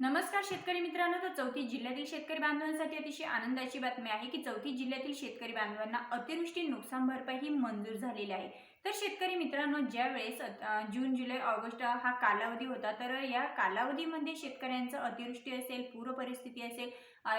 नमस्कार शेतकरी मित्रांनो तर चौथी जिल्ह्यातील शेतकरी बांधवांसाठी अतिशय आनंदाची बातमी आहे की चौथी जिल्ह्यातील शेतकरी बांधवांना अतिवृष्टी नुकसान भरपाई ही मंजूर झालेली आहे. तर शेतकरी मित्रांनो ज्यावेळेस जून जुलै ऑगस्ट हा कालावधी होता तर या कालावधीमध्ये शेतकऱ्यांचं अतिवृष्टी असेल पूर परिस्थिती असेल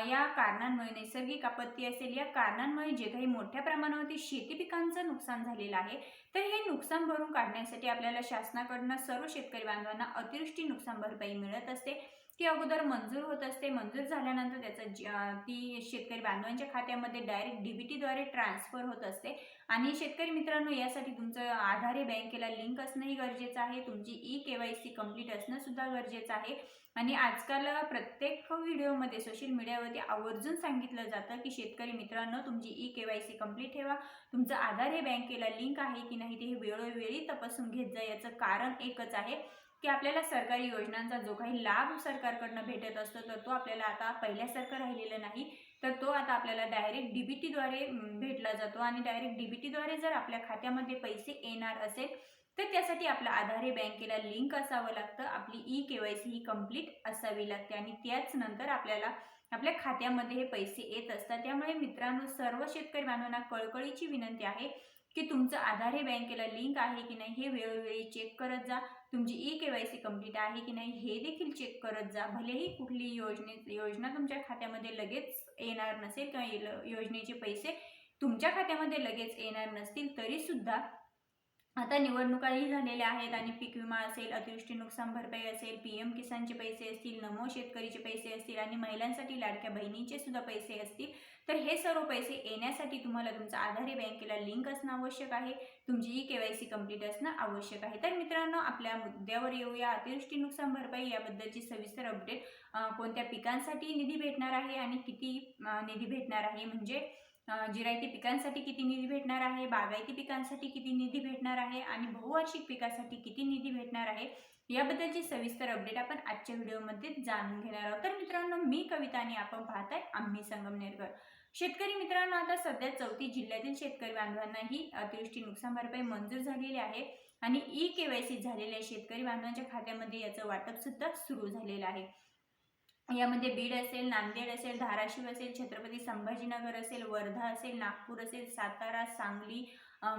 या कारणांमुळे नैसर्गिक आपत्ती असेल या कारणांमुळे जे काही मोठ्या प्रमाणावरती शेती पिकांचं नुकसान झालेलं आहे तर हे नुकसान भरून काढण्यासाठी आपल्याला शासनाकडनं सर्व शेतकरी बांधवांना अतिवृष्टी नुकसान भरपाई मिळत असते. ती अगोदर मंजूर होत असते. मंजूर झाल्यानंतर त्याचं ती शेतकरी बांधवांच्या खात्यामध्ये डायरेक्ट डीबीटीद्वारे ट्रान्सफर होत असते. आणि शेतकरी मित्रांनो यासाठी तुमचं आधार हे बँकेला लिंक असणंही गरजेचं आहे. तुमची E K Y C complete असणं सुद्धा गरजेचं आहे. आणि आजकाल प्रत्येक व्हिडिओमध्ये सोशल मीडियावरती आवर्जून सांगितलं जातं की शेतकरी मित्रांनो तुमची E K Y C complete ठेवा. तुमचं आधार हे बँकेला लिंक आहे की नाही ते हे वेळोवेळी तपासून घेत जा. याचं कारण एकच आहे. की आपल्याला सरकारी योजनांचा जो काही लाभ सरकारकडनं भेटत असतो तर तो आपल्याला आता पहिल्यासारखं राहिलेला नाही. तर तो आता आपल्याला डायरेक्ट डीबीटीद्वारे भेटला जातो. आणि डायरेक्ट डीबीटीद्वारे जर आपल्या खात्यामध्ये पैसे येणार असेल तर त्यासाठी आपलं आधार हे बँकेला लिंक असावं लागतं. आपली ई के वाय सी ही कंप्लीट असावी लागते. आणि त्याच नंतर आपल्याला आपल्या खात्यामध्ये हे पैसे येत असतात. त्यामुळे मित्रांनो सर्व शेतकरी बांधवांना कळकळीची विनंती आहे की तुमचं आधार हे बँकेला लिंक आहे की नाही हे वेळोवेळी चेक करत जा. तुमची E K Y C complete आहे की नाही हे देखील चेक करत जा. भलेही कुठली योजने योजना तुमच्या खात्यामध्ये लगेच येणार नसेल किंवा योजनेचे पैसे तुमच्या खात्यामध्ये लगेच येणार नसतील तरीसुद्धा आता निवडणुकाही झालेल्या आहेत आणि पीक विमा असेल अतिवृष्टी नुकसान भरपाई असेल पी एम किसानचे पैसे असतील नमो शेतकरीचे पैसे असतील आणि महिलांसाठी लाडक्या बहिणींचे सुद्धा पैसे असतील तर हे सर्व पैसे येण्यासाठी तुम्हाला तुमचा आधार बँकेला लिंक असणं आवश्यक आहे. तुमची E K Y C complete असणं आवश्यक आहे. तर मित्रांनो आपल्या मुद्द्यावर येऊया. अतिवृष्टी नुकसान भरपाई याबद्दलची सविस्तर अपडेट कोणत्या पिकांसाठी निधी भेटणार आहे आणि किती निधी भेटणार आहे? म्हणजे जिरायती पिकांसाठी किती निधी भेटणार आहे? बागायती पिकांसाठी किती निधी भेटणार आहे? आणि बहुवार्षिक पिकासाठी किती निधी भेटणार आहे? याबद्दलची सविस्तर अपडेट आपण आजच्या व्हिडिओमध्ये जाणून घेणार आहोत. तर मित्रांनो मी कविता आणि आपण पाहताय आम्ही संगमनेरकर शेतकरी मित्रांनो आता सध्या चौथी जिल्ह्यातील शेतकरी बांधवांनाही अतिवृष्टी नुकसान भरपाई मंजूर झालेली आहे आणि ई के वाय सी झालेल्या शेतकरी बांधवांच्या खात्यामध्ये याचं वाटप सुद्धा सुरू झालेलं आहे. यामध्ये बीड असेल नांदेड असेल धाराशिव असेल छत्रपती संभाजीनगर असेल वर्धा असेल नागपूर असेल सातारा सांगली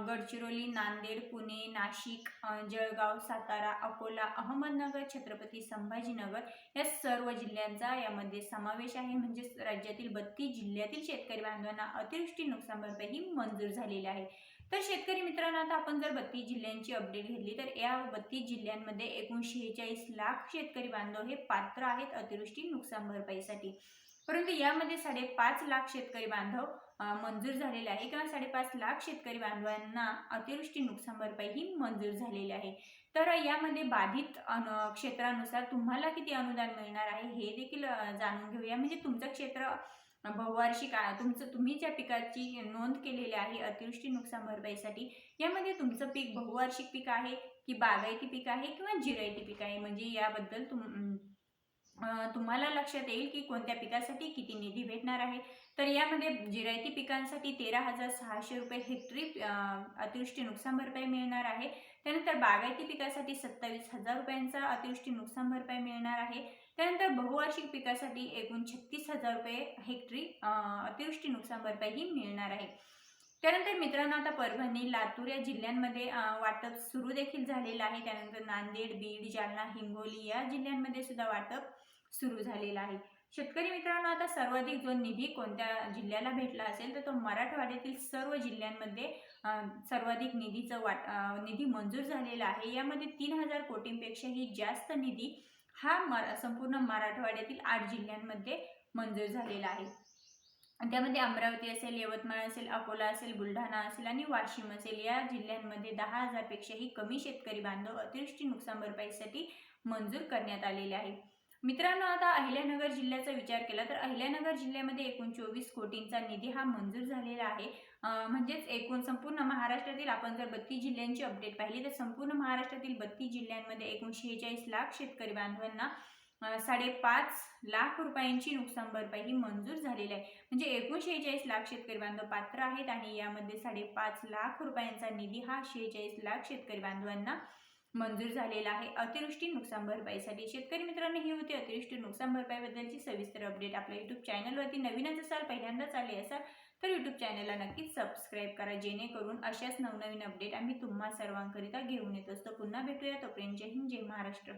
गडचिरोली नांदेड पुणे नाशिक जळगाव सातारा अकोला अहमदनगर छत्रपती संभाजीनगर या सर्व जिल्ह्यांचा यामध्ये समावेश आहे. म्हणजेच राज्यातील बत्तीस जिल्ह्यातील शेतकरी बांधवांना अतिवृष्टी नुकसान भरपाई ही मंजूर झालेली आहे. तर शेतकरी मित्रांनो आता आपण जर बत्तीस जिल्ह्यांची अपडेट घेतली तर या बत्तीस जिल्ह्यांमध्ये एकूण शेहेचाळीस लाख शेतकरी बांधव हे पात्र आहेत अतिवृष्टी नुकसान भरपाईसाठी. परंतु यामध्ये साडेपाच लाख शेतकरी बांधव मंजूर झालेले आहे किंवा साडेपाच लाख शेतकरी बांधवांना अतिवृष्टी नुकसान भरपाई ही मंजूर झालेली आहे. तर यामध्ये बाधित अनु क्षेत्रानुसार तुम्हाला किती अनुदान मिळणार आहे हे देखील जाणून घेऊया. म्हणजे तुमचं क्षेत्र बहुवार्षिक आहे तुमचं तुम्ही ज्या पिकाची नोंद केलेली आहे अतिवृष्टी नुकसान भरपाईसाठी यामध्ये तुमचं पीक बहुवार्षिक पीक आहे की बागायती पीक आहे किंवा जिरायती पीक आहे? म्हणजे याबद्दल तुम तुम्हाला लक्षात येईल की कोणत्या पिकासाठी किती निधी भेटणार आहे? तर यामध्ये जिरायती पिकांसाठी तेरा हजार सहाशे रुपये हेक्टरी अतिवृष्टी नुकसान भरपाई मिळणार आहे. त्यानंतर बागायती पिकासाठी सत्तावीस हजार रुपयांचा अतिवृष्टी नुकसान भरपाई मिळणार आहे. त्यानंतर बहुवार्षिक पिकासाठी एकूण छत्तीस हजार रुपये हेक्टरी अतिवृष्टी नुकसान भरपाई ही मिळणार आहे. त्यानंतर मित्रांनो आता परभणी लातूर या जिल्ह्यांमध्ये वाटप सुरू देखील झालेलं आहे. त्यानंतर नांदेड बीड जालना हिंगोली या जिल्ह्यांमध्ये सुद्धा वाटप सुरू झालेलं आहे. शेतकरी मित्रांनो आता सर्वाधिक जो निधी कोणत्या जिल्ह्याला भेटला असेल तर तो मराठवाड्यातील सर्व जिल्ह्यांमध्ये सर्वाधिक निधीचं वाट निधी मंजूर झालेला आहे. यामध्ये तीन हजार कोटींपेक्षाही जास्त निधी हा मरा संपूर्ण मराठवाड्यातील आठ जिल्ह्यांमध्ये मंजूर झालेला आहे. त्यामध्ये अमरावती असेल यवतमाळ असेल अकोला असेल बुलढाणा असेल आणि वाशिम असेल या जिल्ह्यांमध्ये दहा हजारपेक्षाही कमी शेतकरी बांधव अतिवृष्टी नुकसान भरपाईसाठी मंजूर करण्यात आलेले आहे मित्रांनो आता अहिल्यानगर जिल्ह्याचा विचार केला तर अहिल्यानगर जिल्ह्यामध्ये एकूण चोवीस कोटींचा निधी हा मंजूर झालेला आहे. म्हणजेच एकूण संपूर्ण महाराष्ट्रातील आपण जर बत्तीस जिल्ह्यांची अपडेट पाहिली तर संपूर्ण महाराष्ट्रातील बत्तीस जिल्ह्यांमध्ये एकूण शेहेचाळीस लाख शेतकरी बांधवांना साडेपाच लाख रुपयांची नुकसान भरपाई ही मंजूर झालेली आहे. म्हणजे एकूण शेहेचाळीस लाख शेतकरी बांधव पात्र आहेत आणि यामध्ये साडेपाच लाख रुपयांचा निधी हा शेहेचाळीस लाख शेतकरी बांधवांना मंजूर झालेला आहे. अतिवृष्टी नुकसान भरपाईसाठी शेतकरी मित्रांनो ही होती अतिवृष्टी नुकसान भरपाईबद्दलची सविस्तर अपडेट आपल्या युट्यूब चॅनलवरती नवीनच असाल पहिल्यांदाच आले असाल तर यूट्यूब चॅनलला नक्कीच सबस्क्राईब करा जेणेकरून अशाच नवनवीन अपडेट आम्ही तुम्हा सर्वांकरिता घेऊन येत असतो. पुन्हा भेटूया. तोपर्यंत जय हिंद जय महाराष्ट्र.